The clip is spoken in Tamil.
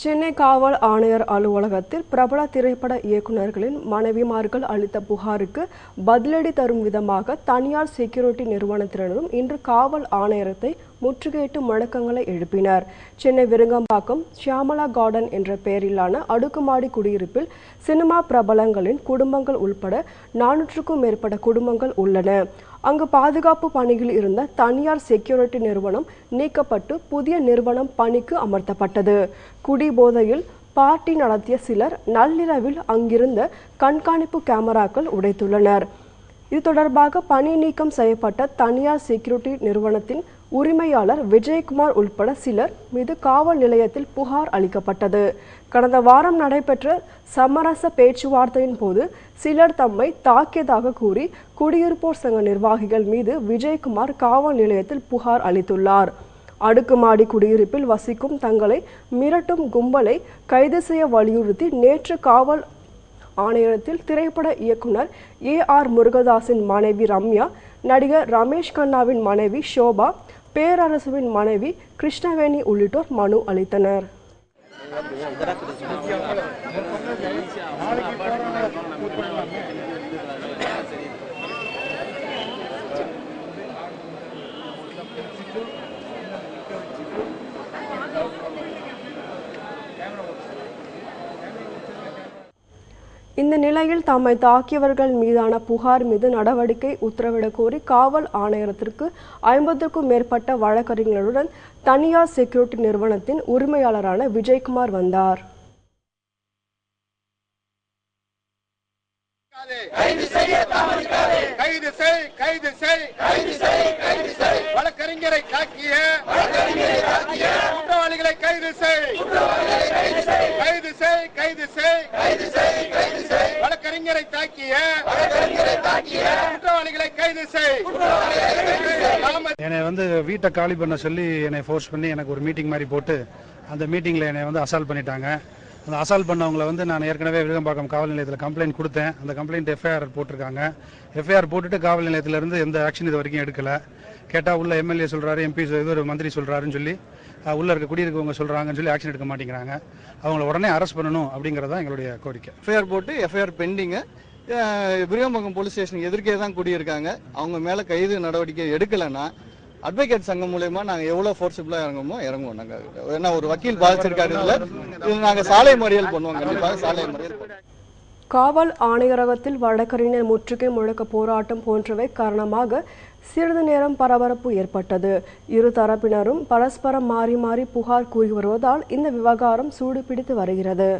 சென்னை காவல் ஆணையர் அலுவலகத்தில் பிரபல திரைப்பட இயக்குநர்களின் மனைவிமார்கள் அளித்த புகாருக்கு பதிலடி தரும் விதமாக தனியார் செக்யூரிட்டி நிறுவனத்தினரும் இன்று காவல் ஆணையரத்தை முற்றுகையிட்டு முழக்கங்களை எழுப்பினர். சென்னை விருங்கம்பாக்கம் ஷியாமலா கார்டன் என்ற பெயரிலான அடுக்குமாடி குடியிருப்பில் சினிமா பிரபலங்களின் குடும்பங்கள் உள்பட நானூற்றுக்கும் மேற்பட்ட குடும்பங்கள் உள்ளன. அங்கு பாதுகாப்பு பணியில் இருந்த தனியார் செக்யூரிட்டி நிறுவனம் நீக்கப்பட்டு புதிய நிறுவனம் பணிக்கு அமர்த்தப்பட்டது. குடிபோதையில் பார்ட்டி நடத்திய சிலர் நள்ளிரவில் அங்கிருந்த கண்காணிப்பு கேமராக்கள் உடைத்துள்ளனர். இது தொடர்பாக பணி நீக்கம் செய்யப்பட்ட தனியார் செக்யூரிட்டி நிறுவனத்தின் உரிமையாளர் விஜயகுமார் உள்பட சிலர் மீது காவல் நிலையத்தில் புகார் அளிக்கப்பட்டது. கடந்த வாரம் நடைபெற்ற சமரச பேச்சுவார்த்தையின் போது சிலர் தம்மை தாக்கியதாக கூறி குடியிருப்போர் சங்க நிர்வாகிகள் மீது விஜயகுமார் காவல் நிலையத்தில் புகார் அளித்துள்ளார். அடுக்குமாடி குடியிருப்பில் வசிக்கும் தங்களை மிரட்டும் கும்பலை கைது செய்ய வலியுறுத்தி நேற்று காவல் ஆணையத்தில் திரைப்பட இயக்குனர் ஏ ஆர் முருகதாஸின் மனைவி ரம்யா நடிகர் ரமேஷ் கண்ணாவின் மனைவி ஷோபா பேரரசுவின் மனைவி கிருஷ்ணவேணி உள்ளிட்டோர் மனு அளித்தனர். இந்த நிலையில் தம்மை தாக்கியவர்கள் மீதான புகார் மீது நடவடிக்கை உத்தரவிடக் கோரி காவல் ஆணையரத்திற்கு ஐம்பதுக்கும் மேற்பட்ட வழக்கறிஞர்களுடன் தனியார் செக்யூரிட்டி நிறுவனத்தின் உரிமையாளரான விஜயகுமார் வந்தார். கைது செய் கைது செய் கைது செய். வழக்கறிஞரை தாக்கிய. குற்றவாளிகளை கைது செய் கைது செய். கைது செய். வழக்கறிஞரை தாக்கிய குற்றவாளிகளை கைது செய். என்னை வந்து வீட்டை காலி பண்ண சொல்லி என்னை ஃபோர்ஸ் பண்ணி எனக்கு ஒரு மீட்டிங் மாதிரி போட்டு அந்த மீட்டிங்கில் என்னை வந்து அசால்ட் பண்ணிட்டாங்க. அந்த அசால்ட் பண்ணவங்கள வந்து நான் ஏற்கனவே விருகம்பாக்கம் காவல் நிலையத்தில் கம்ப்ளைண்ட் கொடுத்தேன். அந்த கம்ப்ளைண்ட் எஃப்ஐஆர் போட்டிருக்காங்க. எஃப்ஐஆர் போட்டுட்டு காவல் நிலையத்திலேருந்து எந்த ஆக்ஷன் இது வரைக்கும் எடுக்கலை. கேட்டால் உள்ள எம்எல்ஏ சொல்கிறாரு எம்பி இவர் மந்திரி சொல்கிறாருன்னு சொல்லி உள்ள இருக்க குடியிருக்கவங்க சொல்கிறாங்கன்னு சொல்லி ஆக்ஷன் எடுக்க மாட்டேங்கிறாங்க. அவங்கள உடனே அரெஸ்ட் பண்ணணும் அப்படிங்கிறது தான் எங்களுடைய கோரிக்கை. எஃப்ஐஆர் போட்டு FIR pending Virugambakkam police station எதிர்க்கே தான் குடியிருக்காங்க. அவங்க மேலே கைது நடவடிக்கை எடுக்கலைன்னா அட்வொகேட் சங்கம் மூலயமா நாங்கள் எவ்வளோ ஃபோர்ஸபிளா இறங்குமோ இறங்குவோம் நாங்கள் ஏன்னா ஒரு வக்கீல் பாதிச்சிருக்காரு இல்ல. இது நாங்கள் சாலை மறியல் பண்ணுவோம். கண்டிப்பாக சாலை மறியல் பண்ணுவோம். காவல் ஆணையரகத்தில் வழக்கறிஞர் முற்றுகை முழக்க போராட்டம் போன்றவை காரணமாக சிறிது நேரம் பரபரப்பு ஏற்பட்டது. இரு தரப்பினரும் பரஸ்பரம் மாறி மாறி புகார் கூறி வருவதால் இந்த விவகாரம் சூடுபிடித்து வருகிறது.